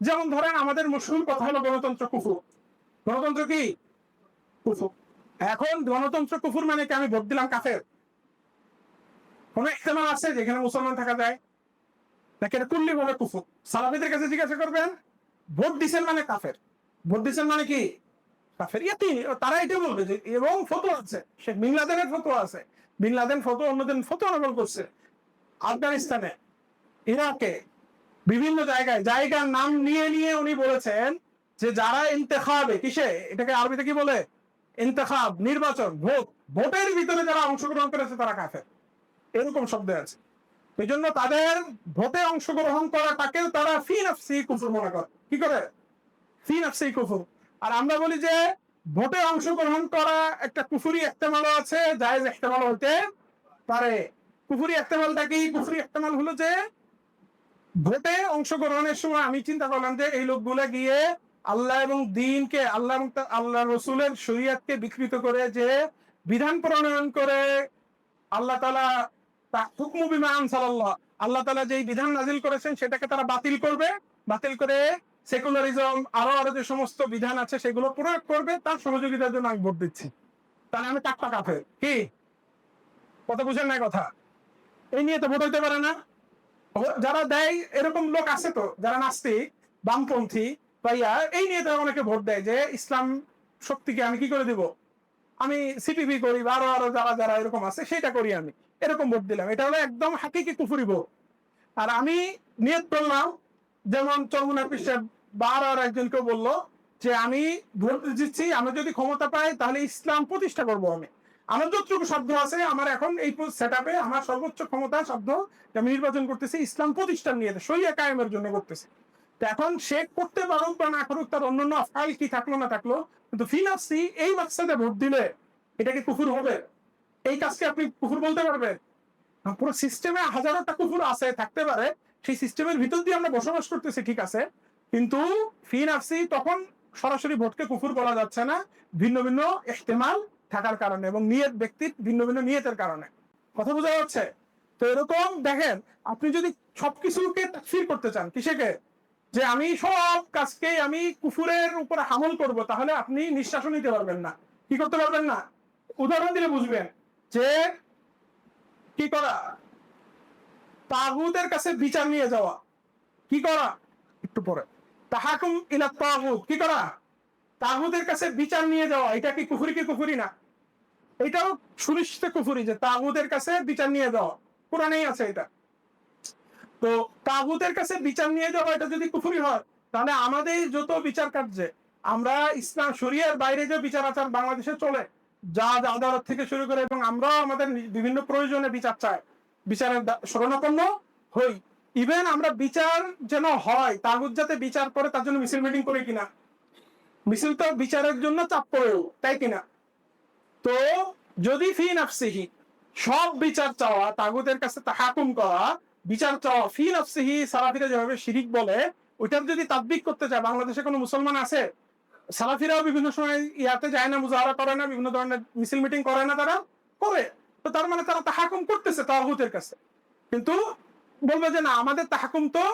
যেমন ধরেন আমাদের মুসলিম কথা হলো গণতন্ত্র কুফুর। গণতন্ত্র কি? কুফুর। এখন গণতন্ত্র কুফুর মানে কি? আমি ভোট দিলাম কাফের। কোন ইহতেমাল আছে যেখানে মুসলমান থাকা যায়? নাকি এটা কুল্লি ভাবে কুফুর? সালাফিদের কাছে জিজ্ঞাসা করবেন, ভোট দিছেন মানে কাফের। ভোট দিছেন মানে কি? কাফের। ইয়াতি, তারা এটা বলবে যে, এবং ফটো আছে। শেখ বিন লাদেনের ফটো আছে। বিন ফটো অন্যদিন ফটো নকল করছে আফগানিস্তানে, ইরাকে বিভিন্ন জায়গায়, জায়গার নাম নিয়ে নিয়ে উনি বলেছেন যে যারা ইন্তেখাবে, কিসে? এটাকে আরবিতে কি বলে? ইন্তেখাব, নির্বাচন, ভোট। ভোটের ভিতরে যারা অংশগ্রহণ করেছে তারা কাফের। এরকম শব্দ আছে। এই জন্য তাদের ভোটে অংশগ্রহণ করাটাকেও তারা ফি নাফসি কুফুর মনে করে। কি করে? ফি নাফসি কুফুর। আর আমরা বলি যে, ভোটে অংশগ্রহণ করা একটা কুফুরি একতেমালও আছে, জায়েজ একতেমাল হইতে পারে। কুফুরি একতেমালটা কি? কুফুরি একতেমাল হলো যে ভোটে অংশগ্রহণের সময় আমি চিন্তা করলাম যে এই লোকগুলো গিয়ে আল্লাহ এবং দিনকে, আল্লাহ এবং আল্লাহ রসুলের শরীয়তকে বিকৃত করে যে বিধান প্রণয়ন করে আল্লাহ তালা সাল্লাহ আল্লাহ তালা যেই বিধান নাজিল করেছেন সেটাকে তারা বাতিল করবে। বাতিল করে সেকুলারিজম আরও আরও যে সমস্ত বিধান আছে সেগুলো প্রয়োগ করবে, তার সহযোগিতার জন্য আমি ভোট দিচ্ছি। তাহলে আমি টাকা কাফের কি? কথা বুঝেন না কথা? এই নিয়ে তো ভোট হইতে পারে না। যারা দেয়, এরকম লোক আছে তো, যারা নাস্তিক, বামপন্থী, ভাইয়া, এই নিয়ে তারা অনেকে ভোট দেয় যে, ইসলাম শক্তিকে আমি কি করে দিব? আমি সিপিপি করি বা আরও আরও যারা যারা এরকম আছে সেটা করি আমি। এরকম ভোট দিলাম। এটা হলো একদম হাকিকি কুফুরি ভোট। আর আমি নিয়ত করলাম, যেমন চরমুনা পিসের বার আর একজনকে বলল যে, আমি ভোট দিচ্ছি আমি যদি ক্ষমতা পাই, তাহলে ইসলাম প্রতিষ্ঠা করব আমি। আমার যতটুকু শব্দ আছে, আমার এখন এই সেট আমার সর্বোচ্চ ক্ষমতা শব্দ আমি নির্বাচন করতেছি, ইসলাম প্রতিষ্ঠান নিয়ে সইয়া কায়েমের জন্য করতেছি। তো এখন সে করতে পারুক বা না করুক, তার অন্যান্য ফাইল কি থাকল না থাকল, কিন্তু ফিনাফসি এই মাকসাদে ভোট দিলে এটা কি কুফুর হবে? এই কাজকে আপনি কুকুর বলতে পারবেন? পুরো সিস্টেমে হাজারোটা কুকুর আছে, থাকতে পারে। সেই সিস্টেমের ভিতর দিয়ে আমরা বসবাস করতেছি, ঠিক আছে। কিন্তু ফিনাফসি তখন সরাসরি ভোটকে কুকুর বলা যাচ্ছে না। ভিন্ন ভিন্ন ইহতেমাল থাকার কারণে এবং নিয়ত, ব্যক্তির ভিন্ন ভিন্ন নিয়তের কারণে। কথা বোঝা যাচ্ছে? তো এরকম দেখেন, আপনি যদি সবকিছুকে তাকফির করতে চান কিসেকে? যে আমি সব কাজকে আমি কুফুরের উপর হামল করব, তাহলে আপনি নিঃশ্বাসও নিতে পারবেন না। কি করতে পারবেন না? উদাহরণ দিলে বুঝবেন যে কি করা? তাগুদের কাছে বিচার নিয়ে যাওয়া। কি করা? একটু পরে। তাহাকুম ইলা তাগুত, কি করা? তাগুদের কাছে বিচার নিয়ে যাওয়া, এটা কি কুফুরি কি কুফুরি না? এটাও সুনিশ্চিত কুফুরি যে তাগুদের কাছে বিচার নিয়ে যাওয়া। কোরআনেই আছে এটা। তো তাগুতের কাছে বিচার নিয়ে যাওয়া এটা যদি কুফুরি হয়, তাহলে আমাদের যত বিচার কার্যে, আমরা ইসলাম শরিয়ার বাইরে যে বিচার আচার বাংলাদেশে চলে, যা আদালত থেকে শুরু করে এবং আমরাও আমাদের বিভিন্ন প্রয়োজনে বিচার চাই, বিচারের শরণাপন্ন হই। ইভেন আমরা বিচার যেন হয় তাগুত যাতে বিচার করে, তার জন্য মিছিল মিটিং করে কিনা মিছিল তো বিচারের জন্য চাপ করেও তাই কিনা? তো যদি ফি নাফসিহি, সব বিচার চাওয়া, তাগুতের কাছে তাহাকুম করা, বিচার চাওয়া ফি নাফসিহি, সালাফিরা যেভাবে শিরিক বলে, ওইটার যদি তাদবিক করতে চায়, বাংলাদেশে কোনো মুসলমান আছে? সালাফিরাও বিভিন্ন সময় ইয়াতে যায় না, মুজাহারা করে না, বিভিন্ন ধরনের মিছিল মিটিং করে না তারা? করে। তো তার মানে তারা তাহাকুম করতেছে তাগুতের কাছে। কিন্তু বলবে যে না, আমাদের তাহাকুম তো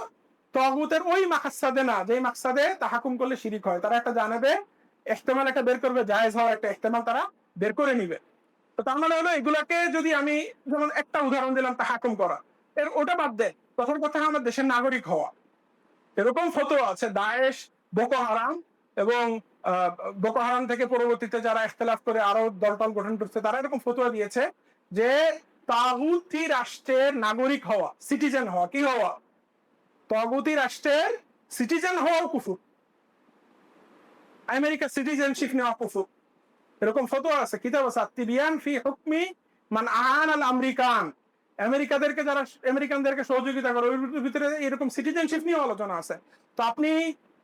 তগুতের ওই মাকসাদে না যে মাকসাদে তাহাকুম করলে শিরিক হয়, তারা একটা জানাবে, এহতেমাল একটা বের করবে, জায়েজ হওয়ার একটা এহতেমাল তারা বের করে নিবে। তো তার মানে হলো এগুলাকে যদি আমি যেমন একটা উদাহরণ দিলাম, তাহাকুম করা। এর ওটা বাদ দে, প্রথম কথা আমার দেশের নাগরিক হওয়া। এরকম ফটো আছে, দায়েশ, বোকো হারাম এবং বোকো হারাম থেকে পরবর্তীতে যারা ইখতলাফ করে আরও দলটল গঠন করছে, তারা এরকম ফতোয়া দিয়েছে যে তাগুতি রাষ্ট্রের নাগরিক হওয়া সিটিজেন হওয়া, কি হওয়া? তাগুতি রাষ্ট্রের সিটিজেন হওয়াও কুফুর। আমেরিকা সিটিজেনশিপ নেওয়া কুফুর। এরকম ফতোয়া আছে, কিতাব আছে তিবিয়ান ফি হুকমি মান আহান আল আমেরিকান। আমেরিকাদেরকে যারা, আমেরিকানদেরকে সহযোগিতা করে, ওই ভিতরে এরকম সিটিজেনশিপ নিয়ে আলোচনা আছে। তো আপনি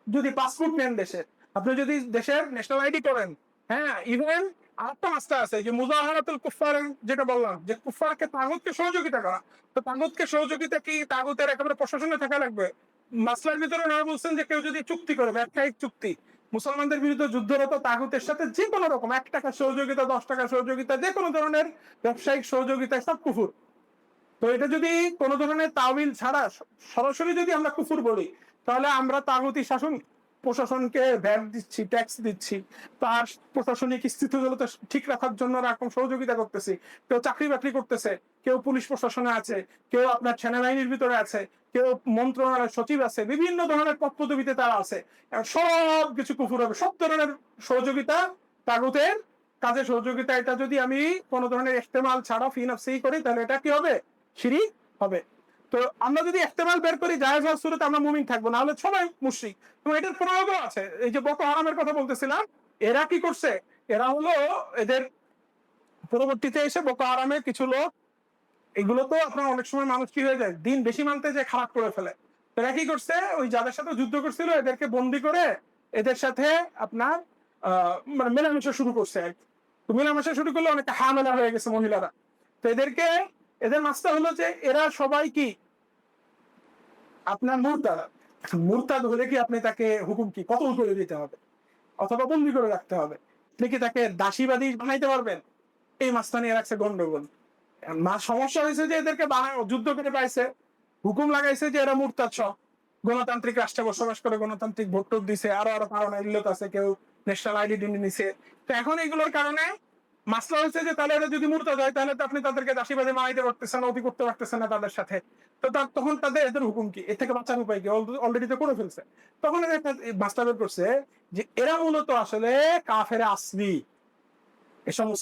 যদি পাসপোর্ট নেন দেশের আপনি যদি দেশের ন্যাশনাল আইডি করেন হ্যাঁ ইভেন আরেকটা মাস্টার আছে যে মুজাহারাতুল কুফার যেটা বললাম, যে কুফারকে তাগুতকে সহযোগিতা করা। তো তাগুতকে সহযোগিতা কি? তাগুতের একেবারে প্রশাসনে থাকা লাগবে। মাসলার ভিতরে ওনারা বলছেন যে কেউ যদি চুক্তি করে, ব্যবসায়িক চুক্তি, মুসলমানদের বিরুদ্ধে যুদ্ধরত তাগুতের সাথে যে কোনো রকম, এক টাকা সহযোগিতা, দশ টাকা সহযোগিতা, যে কোনো ধরনের ব্যবসায়িক সহযোগিতা, সব কুফুর। তো এটা যদি কোনো ধরনের তাওবিল ছাড়া সরাসরি যদি আমরা কুফুর বলি, তাহলে আমরা তাগতি শাসন প্রশাসনকে ভ্যাট দিচ্ছি ট্যাক্স দিচ্ছি, তার প্রশাসনিক স্থিতিগত ঠিক রাখার জন্য রকম সহযোগিতা করতেছি। কেউ চাকরি বাকরি করতেছে, কেউ পুলিশ প্রশাসনে আছে, কেউ আপনার সেনাবাহিনীর ভিতরে আছে, কেউ মন্ত্রণালয়ের সচিব আছে, বিভিন্ন ধরনের পদ পদবিতে তারা আছে। সব কিছু কুফুর হবে। সব ধরনের সহযোগিতা তাগুতের কাজে সহযোগিতা, এটা যদি আমি কোনো ধরনের ইস্তেমাল ছাড়া ফি নফসি করি, তাহলে এটা কি হবে? সিঁড়ি হবে। তো আমরা যদি ইস্তেমাল বের করি, জায়েজ হওয়ার শুরুতে আমরা মুমিন থাকব না হলে সবাই মুশরিক। এবং এটার প্রয়োগও আছে। এই যে বকো হারামের কথা বলতেছিলাম, এরা কি করছে? এরা হলো এদের পরবর্তীতে এসে বকো হারামের কিছু লোক, এগুলো তো আপনার অনেক সময় মানুষ কি হয়ে যায়? দিন বেশি মানতে যে খারাপ করে ফেলে। এরা কি করছে? ওই যাদের সাথে যুদ্ধ করছিল, এদেরকে বন্দি করে এদের সাথে আপনার মানে মেলামেশা শুরু করছে। মেলামেশা শুরু করলে অনেকটা হামেলা হয়ে গেছে মহিলারা। তো এদেরকে এদের মাস্টার হলো যে এরা সবাই কি? আপনার মুরতাদ। মুরতাদ হলে কি আপনি তাকে হুকুম কি? কতল করে দিতে হবে? অথবা বন্দি করে রাখতে হবে। আপনি কি তাকে দাসীবাদী বানাইতে পারবেন? এই মাস্তানি রাখছে গন্ডগোল। মা, সমস্যা হয়েছে যে এদেরকে বানা যুদ্ধ করে পাইছে। হুকুম লাগাইছে যে এরা মুরতাদ সব গণতান্ত্রিক রাষ্ট্রে বসবাস করে, গণতান্ত্রিক ভোট দিছে, আরও আরও কারণ আছে, কেউ ন্যাশনাল আইডেন্টি নিছে। তো এখন এগুলোর কারণে মাসলা হচ্ছে যে তাহলে যদি মুরতাদ হয় তাহলে তো আপনি তাদেরকে না অতি করতে পারতেছেন না তাদের সাথে। তো তখন তাদের এদের হুকুম কি? এর থেকে বাঁচার উপায় কি? অলরেডি তো করে ফেলছে। তখন এদের মাস্টার করছে যে এরা মূলত আসলে কাফেরে আসলি। এসব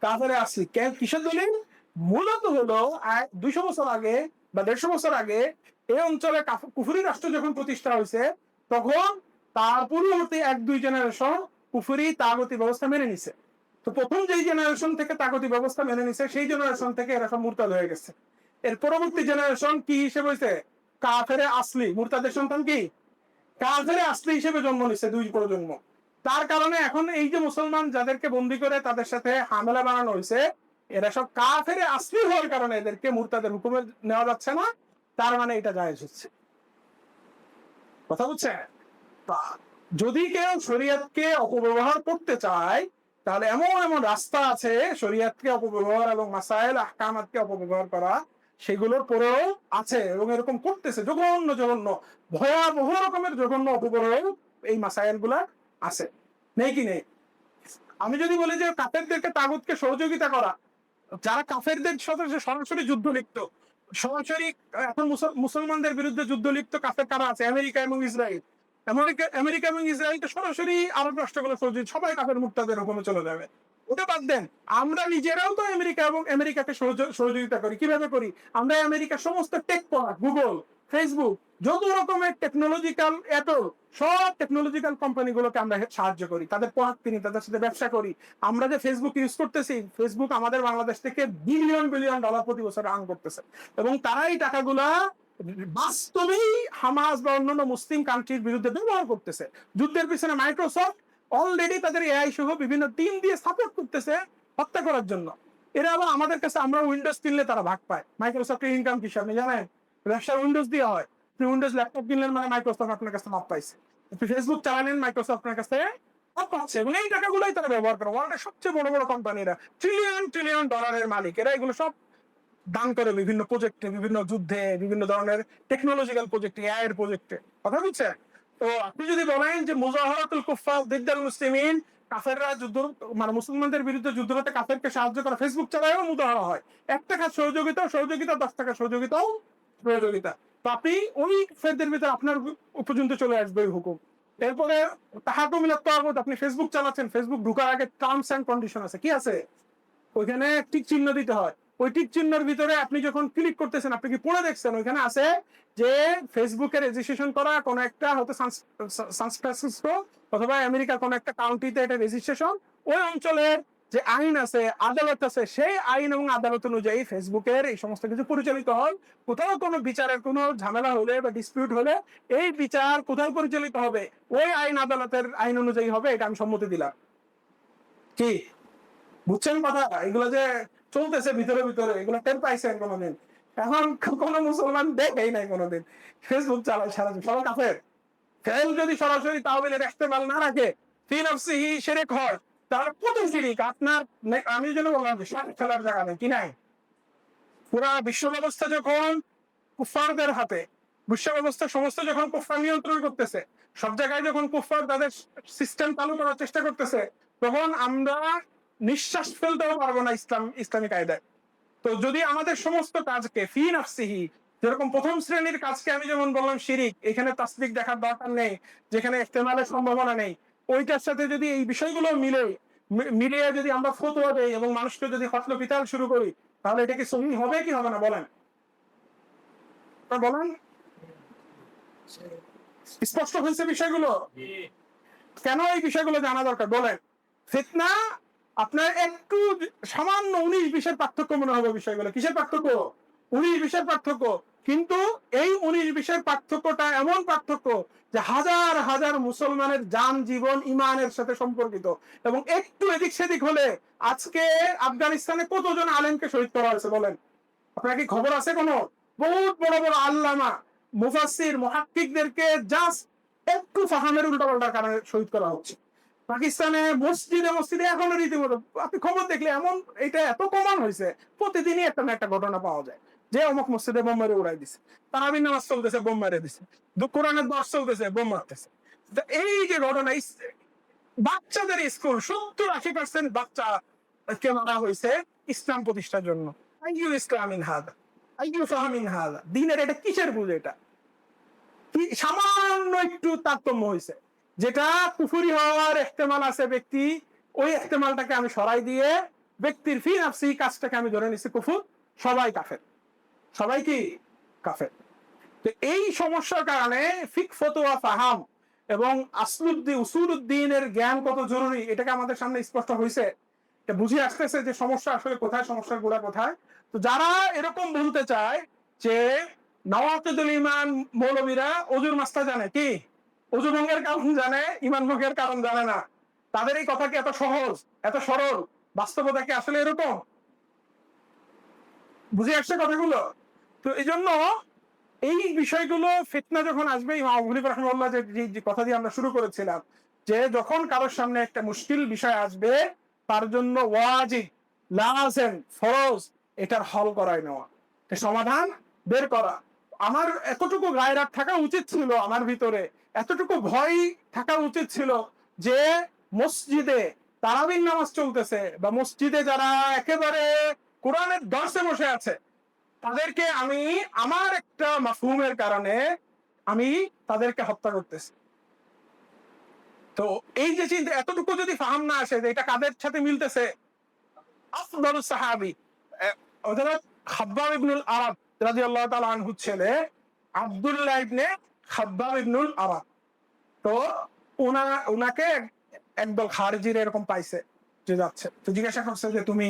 কাফেরে আসলি। কেন? কিসের দলিল মূলত হলো দুইশো বছর আগে বা দেড়শো বছর আগে এই অঞ্চলে কাফ- কুফুরি রাষ্ট্র যখন প্রতিষ্ঠা হয়েছে, তখন তার পূর্ববর্তী এক দুই জেনারেশন কুফুরি, তাগতি ব্যবস্থা মেনে নিছে। তো প্রথম যেই জেনারেশন থেকে তাগতি ব্যবস্থা মেনে নিছে, সেই জেনারেশন থেকে এরা সব মুরতাদ হয়ে গেছে। এর পরবর্তী জেনারেশন কি হিসেবে হয়েছে কাফেরে আসলি, মুরতাদের সন্তান কি? কাফেরে আসলি হিসেবে জন্ম নিছে দুই প্রজন্ম। তার কারণে এখন এই যে মুসলমান যাদেরকে বন্দি করে তাদের সাথে হামলা বানানো হয়েছে এরা সব কাফেরে আসলি হওয়ার কারণে এদেরকে মুরতাদের হুকুমে নেওয়া যাচ্ছে না, তার মানে এটা জায়েজ হচ্ছে। কথা বুঝছে যদি কেউ শরীয়তকে অপব্যবহার করতে চায় তাহলে এমন এমন রাস্তা আছে শরীয়তকে অপব্যবহার এবং মাসাইল আহকামাতকে অপব্যবহার করা, সেগুলোর পরেও আছে এবং এরকম করতেছে। জঘন্য জঘন্য, ভয়াবহ রকমের জঘন্য অপব্যবহার এই মাসাইলগুলা আছে। নেই কি নেই? আমি যদি বলি যে কাফেরদেরকে তাগুতকে সহযোগিতা করা, যারা কাফেরদের সাথে সরাসরি যুদ্ধ লিপ্ত, সরাসরি এখন মুসল- মুসলমানদের বিরুদ্ধে যুদ্ধ লিপ্ত কাফের কারা আছে? আমেরিকা এবং ইসরায়েল। আমেরিকা আমেরিকা এবং ইসরায়েল সরাসরি আরব রাষ্ট্রগুলো সহযোগী সবাই কাফের মুক্তাদের হুকুমে চলে যাবে। ওটা বাদ দেন, আমরা নিজেরাও তো আমেরিকা এবং আমেরিকাকে সহযোগিতা করি। কীভাবে করি? আমরা আমেরিকার সমস্ত টেক প্রোডাক্ট গুগল ফেসবুক যত রকমের টেকনোলজিক্যাল এত সব টেকনোলজিক্যাল কোম্পানি গুলোকে আমরা সাহায্য করি। তাদের প্রোডাক্ট কিনি তাদের সাথে ব্যবসা করি। আমরা যে ফেসবুক ইউজ করতেছি ফেসবুক আমাদের বাংলাদেশ থেকে বিলিয়ন বিলিয়ন ডলার প্রতি বছর আর্ন করতেছে। এবং তারা এই টাকাগুলা বাস্তবেই হামাস বা অন্যান্য মুসলিম কান্ট্রির বিরুদ্ধে ব্যবহার করতেছে। যুদ্ধের পিছনে মাইক্রোসফট অলরেডি তাদের এআই সহ বিভিন্ন টিম দিয়ে সাপোর্ট করতেছে হত্যা করার জন্য। এরা আবার আমাদের কাছে আমরা উইন্ডোজ কিনলে তারা ভাগ পায়। মাইক্রোসফটের ইনকাম কি, আপনি জানেন? ব্যবসা উইন্ডোজ দেওয়া হয়। আপনি উইন্ডোজ ল্যাপটপ কিনলেন মানে মাইক্রোসফট আপনার কাছে পাইছে। আপনি ফেসবুক মাইক্রোসফট আপনার কাছে এই টাকাগুলোই তারা ব্যবহার করে। ওয়ার্ল্ডের সবচেয়ে বড় বড় কোম্পানিরা ট্রিলিয়ন ট্রিলিয়ন ডলারের মালিক। এরা এগুলো সব দান করে বিভিন্ন প্রজেক্টে বিভিন্ন যুদ্ধে, বিভিন্ন ধরনের টেকনোলজিক্যাল প্রজেক্টে এআই প্রজেক্টে কথা বুঝছে? তো আপনি যদি বলেন যে মুজাহারাতুল কুফার দিদ্দাল মুসলিমিন, কাফেররা যুদ্ধ মানে মুসলমানদের বিরুদ্ধে যুদ্ধ করতে কাফেরকে সাহায্য করা ফেসবুক চালায়ও মুজাহারা হয়। এক টাকা সহযোগিতা সহযোগিতা, দশ টাকা সহযোগিতাও সহযোগিতা। তো আপনি ওই ফেরদের ভিতরে আপনার পর্যন্ত চলে আসবে ওই হুকুম। এরপরে তাহাকে মিলাত আপনি ফেসবুক চালাচ্ছেন ফেসবুক ঢুকার আগে টার্মস এন্ড কন্ডিশন আছে। কি আছে? ওইখানে টিক চিহ্ন দিতে হয়। ওই টিক চিহ্নের ভিতরে আপনি যখন ক্লিক করতেছেন, আপনি কি পড়ে দেখছেন? ওইখানে আছে যে ফেসবুকে রেজিস্ট্রেশন করা কোন একটা হয়তো সান ফ্রান্সিসকো অথবা আমেরিকার কোন একটা কাউন্টিতে এটা রেজিস্ট্রেশন ওই অঞ্চলের যে আইন আছে, আদালত আছে, সেই আইন এবং আদালত অনুযায়ী ফেসবুকের এই সমস্ত কিছু পরিচালিত হয়। কোথাও কোনো বিচারের কোনো ঝামেলা হলে বা ডিসপিউট হলে এই বিচার কোথায় পরিচালিত হবে? ওই আইন আদালতের আইন অনুযায়ী হবে, এটা আমি সম্মতি দিলাম। কি? বুঝছেন কথা? এগুলো যে চলতেছে ভিতরে ভিতরে, এগুলো টের পাইছেন কোনোদিন? এখন কোন মুসলমান দেখেই নাই কোনোদিন। ফেসবুক চালায় সারা সবাই কাফের। ফেল যদি সরাসরি তাহবিলের ইস্তেমাল না রাখে তাহলে কত শিরিক আপনার আমি যেন বললাম খেলার জায়গা নেই, কি নাই? পুরা বিশ্ব ব্যবস্থা যখন কুফারদের হাতে বিশ্ব ব্যবস্থা সমস্ত যখন কুফার নিয়ন্ত্রণ করতেছে, সব জায়গায় যখন কুফার তাদের সিস্টেম চালু করার চেষ্টা করতেছে, তখন আমরা নিঃশ্বাস ফেলতেও পারব না ইসলাম ইসলামিক আয়দায়। তো যদি আমাদের সমস্ত কাজকে ফি নাফসিহি যেরকম প্রথম শ্রেণির কাজকে আমি যেমন বললাম শিরিক এখানে তাসদিক দেখার দরকার নেই যেখানে ইস্তেমালের সম্ভাবনা নেই ওইটার সাথে যদি এই বিষয়গুলো মিলে মিলিয়ে যদি আমরা ফতোয়া দেই এবং মানুষকে যদি হটল পিতাল শুরু করি তাহলে এটা কি সহি হবে কি হবে না? বলেন। বলেন। স্পষ্ট হয়েছে বিষয়গুলো? কেন এই বিষয়গুলো জানা দরকার? বলেন। ফিতনা আপনার একটু সামান্য উনিশ বিশের পার্থক্য মনে হবে বিষয়গুলো। কিসের পার্থক্য? উনিশ বিশের পার্থক্য। কিন্তু এই উনিশ বিশের পার্থক্যটা এমন পার্থক্য যে হাজার হাজার মুসলমানের যান জীবন ইমানের সাথে সম্পর্কিত। এবং একটু এদিক সেদিক হলে আজকে আফগানিস্তানে কতজন আলেমকে শহীদ করা হয়েছে বলেন? আপনার কি খবর আছে কোনো? বহুত বড় বড় আল্লামা মুফাসির মহাক্কিকদেরকে জাস্ট একটু ফাহামের উল্টাপাল্টার কারণে শহীদ করা হচ্ছে। পাকিস্তানে মসজিদে মসজিদে এখনও রীতিমতো, আপনি খবর দেখলে এমন, এটা এত কমন হয়েছে, প্রতিদিনই একটা না একটা ঘটনা পাওয়া যায়। যে অমুক মসজিদে বোম মেরে উড়াই দিছে, তারাবির নামাজ চলতেছে, বোম মেরে দিছে কোরআনের দশ চলতেছে, বোম মারতেছে। এই যে ঘটনা বাচ্চাদের স্কুল, সত্তর আশি পার্সেন্ট বাচ্চা কে মারা হয়েছে ইসলাম প্রতিষ্ঠার জন্য। আইয়ু ইসলামিন হাদা আইয়ু ফাহামিন হাদা, দিনের এটা কিসের বুঝ এটা? সামান্য একটু তারতম্য হয়েছে। যেটা কুফুরি হওয়ার এহতেমাল আছে ব্যক্তি, ওই এহতেমালটাকে আমি সরাই দিয়ে ব্যক্তির ফি নাফসি কাজটাকে আমি ধরে নিচ্ছি কুফুর, সবাই কাফের। সবাই কি? কাফের। তো এই সমস্যার কারণে ফিক ফতোয়া ফাহাম এবং আসলুদ্দিন উসুলুদ্দিনের জ্ঞান কত জরুরি, এটাকে আমাদের সামনে স্পষ্ট হয়েছে বুঝে আসতেছে যে সমস্যা আসলে কোথায়, সমস্যার গোড়া কোথায়। তো যারা এরকম বলতে চায় যে নওয়াকিদুল ইমান মৌলবীরা অজুর মাস্তা জানে কি অজু ভঙ্গের কারণ জানে ইমান ভঙ্গের কারণ জানে না। তাদের এই কথা কি এত সহজ, এত সরল? বাস্তবতা কি আসলে এরকম? বুঝে আসছে কথাগুলো? তো এই জন্য এই বিষয়গুলো ফিতনা যখন আসবে, ইমাম যে কথা দিয়ে আমরা শুরু করেছিলাম, যে যখন কারোর সামনে একটা মুশকিল বিষয় আসবে, তার জন্য ওয়াজিব, লাজেম, ফরজ, এটার হল করায় নেওয়া। সমাধান বের করা। আমার এতটুকু গায়রাত থাকা উচিত ছিল আমার ভিতরে, এতটুকু ভয় থাকা উচিত ছিল যে মসজিদে তারাবির নামাজ চলতেছে বা মসজিদে যারা একেবারে কোরআনের দর্শে বসে আছে, তাদেরকে আমি, আমার একটা মাফহুমের কারণে আমি তাদেরকে হত্যা করতেছি। তো এই যে চিন্তা, এতটুকু যদি ফাহাম না আসে যে এটা কাদের সাথে মিলতেছে? আফদালুস সাহাবি হযরত খাব্বাব ইবনুল আরাব রাদিয়াল্লাহু তাআলা আনহু ছেলে আব্দুল্লাহ ইবনে ইবনুল তো ওনা ওনাকে একদল খারিজির এরকম পাইছে যে যাচ্ছে। তো জিজ্ঞাসা করছে যে তুমি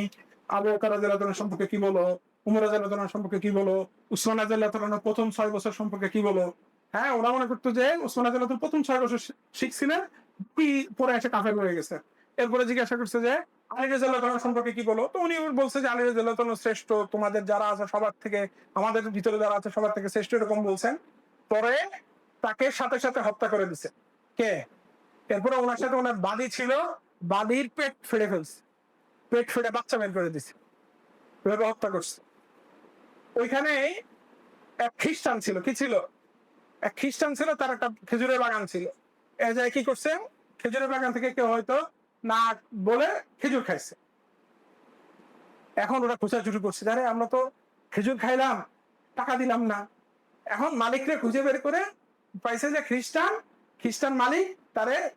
আবু তাআলা সম্পর্কে কি বলো? উমর সম্পর্কে কি বলো? উসমান প্রথম ছয় বছর সম্পর্কে কি বলো? হ্যাঁ ওরা মনে করতো যে উসমান তাআলা প্রথম ছয় বছর শিখছিলেন পরে এসে কাফের হয়ে গেছে। এরপরে জিজ্ঞাসা করছে যে, আলী তাআলা সম্পর্কে কি বলো? তো উনি বলছে যে, আলী তাআলা শ্রেষ্ঠ, তোমাদের যারা আছে সবার থেকে, আমাদের ভিতরে যারা আছে সবার থেকে শ্রেষ্ঠ এরকম বলছেন। পরে তাকে সাথে সাথে হত্যা করে দিছে। কে? এরপরে ওনার সাথে ওনার বাদী ছিল, বাদীর পেট ফেড়ে ফেলছে। পেট ফেড়ে বাচ্চা বের করে দিছে। এভাবে হত্যা করছে। ওইখানে এক খ্রিস্টান ছিল। কি ছিল? এক খ্রিস্টান ছিল, তার একটা খেজুরের বাগান ছিল। এ যায় কি করছে খেজুরের বাগান থেকে কেউ হয়তো না বলে খেজুর খাইছে। এখন ওরা খোঁচাছুটি করছে আরে, আমরা তো খেজুর খাইলাম, টাকা দিলাম না। এখন মালিকরে খুঁজে বের করে পাইছে যে খ্রিস্টান খ্রিস্টান মালিক তারে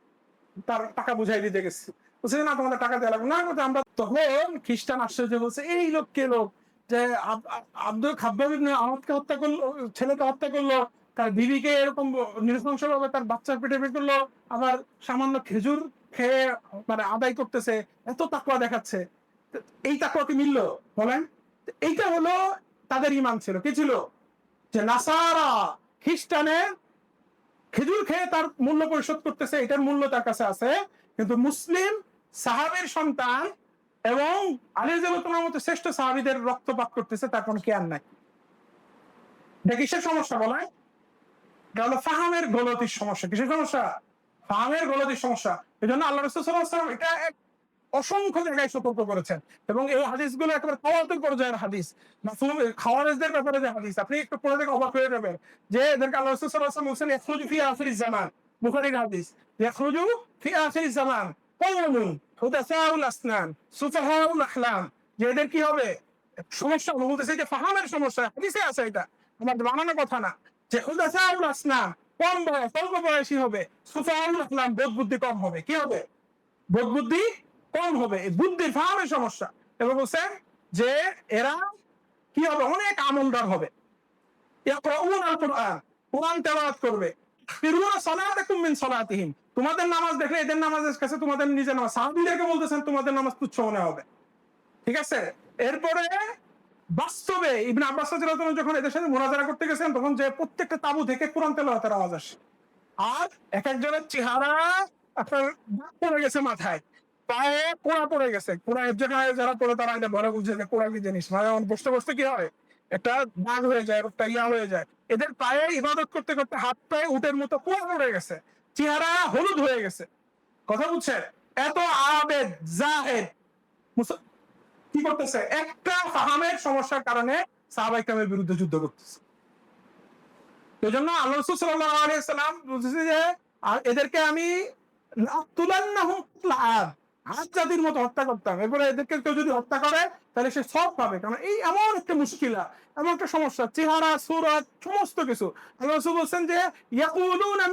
তার টাকা বুঝাই দিতে গেছে। বলছে না, তোমাদের টাকা দেওয়া লাগবে না। আমরা তখন খ্রিস্টান আশ্চর্য বলছে, এই লোক কে লোক? যে আব- আব- আব্দুল খাব্বাব ইবনে আহমদকে হত্যা করল, ছেলেকে হত্যা করল, তার বিবিকে এরকম নৃশংস ভাবে তার বাচ্চার পেটে বের করল, আবার সামান্য খেজুর মানে আদায় করতেছে, এত দেখাচ্ছে। এই কি মিললো? বলেন। এইটা হলো তাদের ইমান ছিল। কি ছিল? যে নাসারা খ্রিস্টানের খেজুর খেয়ে তার মূল্য পরিশোধ করতেছে, এটার মূল্য তার কাছে আছে। কিন্তু মুসলিম সাহাবের সন্তান এবং আলী জেবতনার মতো শ্রেষ্ঠ সাহাবিদের রক্তপাত করতেছে, তার কোনো কেয়ার নাই। এটা কিসের সমস্যা বলে এটা হলো ফাহামের গলতির সমস্যা। কিসের সমস্যা? ফাহামের গলতির সমস্যা। এই জন্য আল্লাহ রসুল এটা এক অসংখ্য জায়গায় সতর্ক করেছেন। এবং এই হাদিসগুলো একেবারে তাওয়াতুল পর্যায়ের হাদিস। খাওয়ারেজদের ব্যাপারে যে হাদিস, আপনি একটু পড়ে দেখে অবাক হয়ে যাবেন যে এদেরকে আল্লাহ রাসূল বলছেন জামান। হাদিস ফি জামান। হুদাসাউল আসনান, সুফাহাউল আহলাম যে এদের কি হবে? সমস্যা বলতেছে যে ফাহামের সমস্যা। হাদিসে আছে এটা। আমার বানানো কথা না। যে হুদাসাউল আসনান কম বয়স অল্প বয়সী হবে। সুফাহাউল আহলাম বোধ বুদ্ধি কম হবে। কি হবে? বোধ বুদ্ধি কম হবে। বুদ্ধির ফাহামের সমস্যা। এবং বলছেন যে এরা কি হবে? অনেক আমলদার হবে। করবে। তোমাদের নামাজ দেখলে এদের কাছে তোমাদের নিজের নামাজ। সাহাবীদেরকে বলতেছেন, তোমাদের নামাজ তুচ্ছ মনে হবে। ঠিক আছে? এরপরে বাস্তবে ইবনে আব্বাস রাদিয়াল্লাহু যখন এদের সাথে মোনাজারা করতে গেছেন, তখন যে প্রত্যেকটা তাবু থেকে কোরআন তেলাওয়াতের আওয়াজ আসে। আর এক একজনের চেহারা আপনার দাগ পড়ে গেছে মাথায়, পায়ে পোড়া পড়ে গেছে। পোড়া এক জায়গায় যারা পড়ে তারা এটা বড় বুঝে যে পোড়া কি জিনিস? মানে যখন বসতে বসতে কি হয়? একটা দাগ হয়ে যায়, একটা ইয়া হয়ে যায়। এদের পায়ে ইবাদত করতে করতে হাত পায়ে উটের মতো পোড়া পড়ে গেছে, চেহারা হলুদ হয়ে গেছে। কথা বুঝছেন? এত আবেদ, জাহেদ কি করতেছে? একটা ফাহামের সমস্যার কারণে সাহাবাই কামের বিরুদ্ধে যুদ্ধ করতেছে। এই জন্য আল্লাহ রসুল সাল্লাহ বুঝেছে যে এদেরকে আমি জাতির মতো হত্যা করতাম। এরপরে এদেরকে কেউ যদি হত্যা করে, তাহলে সে সব পাবে। কারণ এই এমন একটা মুশকিলা, এমন একটা সমস্যা, চেহারা, সুরত, সমস্ত কিছু। আল্লাহ রসুল বলছেন যে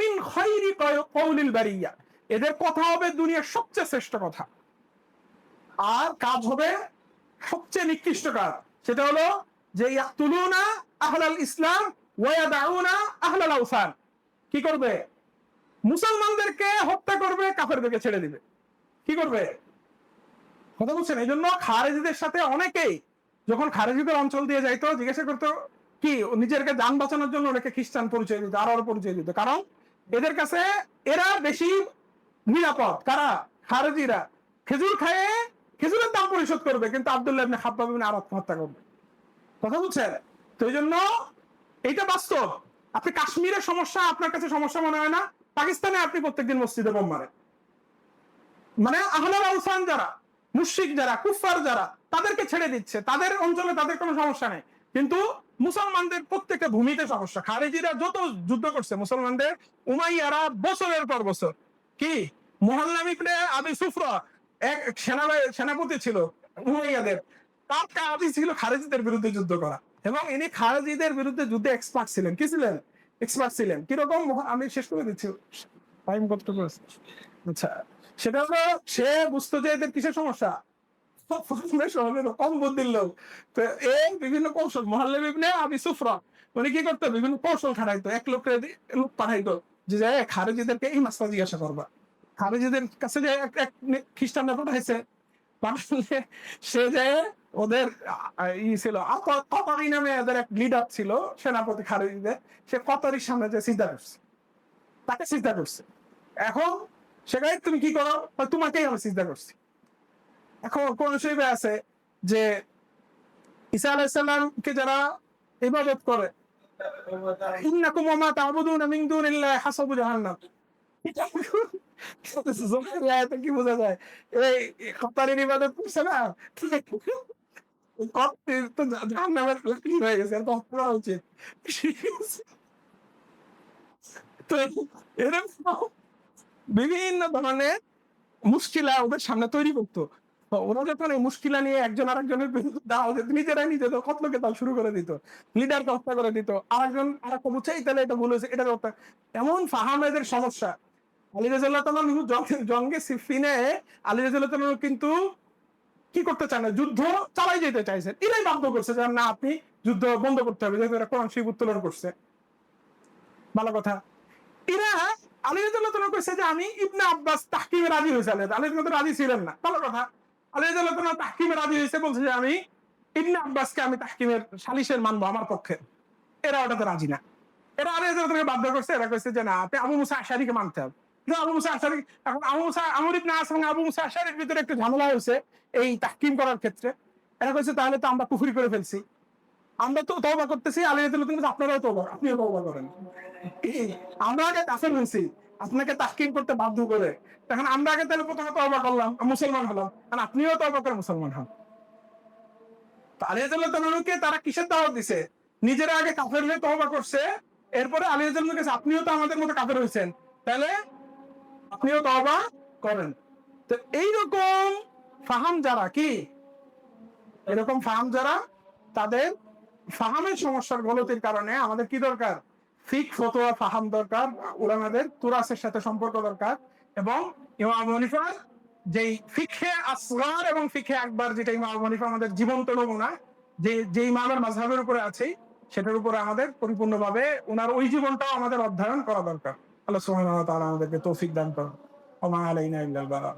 মিন খাইরি কওলিল বারিয়া। এদের কথা হবে দুনিয়ার সবচেয়ে শ্রেষ্ঠ কথা। আর কাজ হবে সবচেয়ে নিকৃষ্ট কাজ। সেটা হলো যে ইয়াকতুলুনা আহলাল ইসলাম ওয়ায়াদাউনা আহলাল আওসান। কি করবে? মুসলমানদেরকে হত্যা করবে, কাফেরদেরকে ছেড়ে দিবে। কি করবে? কথা বলছেন? এই জন্য খারেজিদের সাথে অনেকেই যখন খারেজিদের অঞ্চল দিয়ে যাইতো, জিজ্ঞাসা করতো, কি, নিজেরকে যান বাঁচানোর জন্য অনেকে খ্রিস্টান পরিচয় দিত আরও পরিচয় দিত? কারণ এদের কাছে এরা বেশি নিরাপদ। কারা? খারেজিরা। খেজুর খায়ে খেজুরের দাম পরিশোধ করবে, কিন্তু আব্দুল্লাহ খাব্বাব ইবনে আর আত্মহত্যা করবে। কথা বুঝছেন তো এই জন্য এইটা বাস্তব। আপনি কাশ্মীরের সমস্যা, আপনার কাছে সমস্যা মনে হয় না? পাকিস্তানে আপনি প্রত্যেকদিন মসজিদে বোম মারেন। মানে আহলাল আউসান যারা, মুশরিক যারা কুফার যারা, তাদেরকে ছেড়ে দিচ্ছে। তাদের অঞ্চলে তাদের কোনো সমস্যা নেই। কিন্তু মুসলমানদের প্রত্যেকটা ভূমিতে সমস্যা। খারেজিরা যত যুদ্ধ করছে, মুসলমানদের উমাইয়ারা বছরের পর বছর। কি? মোহাল্লাম ইবনে আবি সুফরা এক সেনা সেনাপতি ছিল উমাইয়াদের তার কাজই ছিল খারেজিদের বিরুদ্ধে যুদ্ধ করা। এবং ইনি খারেজিদের বিরুদ্ধে যুদ্ধে এক্সপার্ট ছিলেন। কি ছিলেন? এক্সপার্ট ছিলেন। কীরকম আমি শেষ করে দিচ্ছি। টাইম আছে আচ্ছা সেটা হলো, সে বুঝতো যে এদের কিসের সমস্যা? কম বুদ্ধির লোক। তো এই বিভিন্ন কৌশল মহল্লে বিভিন্ন আবি সুফরা উনি কি করতো? বিভিন্ন কৌশল খাটাইতো। এক লোককে লোক পাঠাইতো যে খারেজিদেরকে এই মাসটা জিজ্ঞাসা করবা। খারেজিদের কাছে যে এক খ্রিস্টানরা পাঠাইছে পাঠালে সে যে ওদের ই ছিল কতারি নামে এদের এক লিডার ছিল, সেনাপতি খারেজিদের সে কতারির সামনে যে সিদ্ধা করছে। তাকে সিদ্ধা করছে। এখন সেখানে তুমি কি করো? তোমাকেই আমি সিদ্ধা করছি। এখন কোন শরীফে আছে যে ঈসা আলাইসাল্লামকে যারা ইবাদত করে, ইন্নাকুম ওয়া মা মিন দুনিল্লাহি হাসাবু জাহান্নাম। কি বোঝা যায় এই করছে না হয়ে বিভিন্ন ধরনের মুশকিলা ওদের সামনে তৈরি করতো ওরা যখন এই মুশকিলা নিয়ে একজন আরেকজনের দাও নিজেরাই নিজেদের কতলোকে তাল শুরু করে দিত লিডারকে হত্যা করে দিত আরেকজন আরেকটা বুঝছে তাহলে এটা ভুল এটা হত্যা এমন ফাহামেদের সমস্যা আলী রাজাল্লাহ জঙ্গে সিফিনে আলী রাজাল্লাহ কিন্তু কি করতে চান না? যুদ্ধ চালাই যেতে চাইছেন এরাই বাধ্য করছে যে না, আপনি যুদ্ধ বন্ধ করতে হবে, যেহেতু এরা কোরআন উত্তোলন করছে। ভালো কথা। এরা আলী কইছে যে আমি ইবনে আব্বাস তাহকিমে রাজি হইছে আলী আলী রাদিয়াল্লাহু রাজি ছিলেন না। ভালো কথা। আলী তাআলা তাহকিমে রাজি হইছে বলছে যে আমি ইবনে আব্বাসকে আমি তাহকিমের সালিশের মানবো আমার পক্ষে। এরা ওটাতে রাজি না। এরা আলী তাআলাকে বাধ্য করছে, এরা কইছে যে না, আপনি আবু মুসা আশারিকে মানতে হবে। এখন আমর করে ফেলছি। আমরা তো তওবা করতেছি আপনারাও তওবা আপনিও তওবা করেন। আমরা আগে আপনাকে তাহকিম করতে বাধ্য করে। তখন আমরা আগে তাহলে প্রথমে তবা করলাম মুসলমান হলাম, আর আপনিও তবা করে মুসলমান হন। তারা কিসের দাওয়াত দিছে? নিজেরা আগে কাফের হয়ে তবা করছে, এরপরে কাছে, আপনিও তো আমাদের মতো কাফের হয়েছেন। তাহলে আপনিও তবা করেন। তো এইরকম ফাহাম যারা কি? এরকম ফাহাম যারা, তাদের ফাহামের সমস্যার গলতির কারণে আমাদের কি দরকার? ফিক, ফতোয়া, ফাহাম দরকার, উলামাদের তুরাসের সাথে সম্পর্ক দরকার এবং ইমাম হানিফার যেই ফিখে আসগার এবং ফিখে আকবর যেটা ইমাম হানিফা আমাদের জীবন্ত নমুনা, যে যে ইমামের মাঝহাবের উপরে আছে সেটার উপরে আমাদের পরিপূর্ণভাবে ওনার ওই জীবনটাও আমাদের অধ্যয়ন করা দরকার। আল্লাহ সুবহানাহু ওয়া তাআলা আমাদেরকে তৌফিক দান করুন ওমা আলাইনা ইল্লাল বালাগ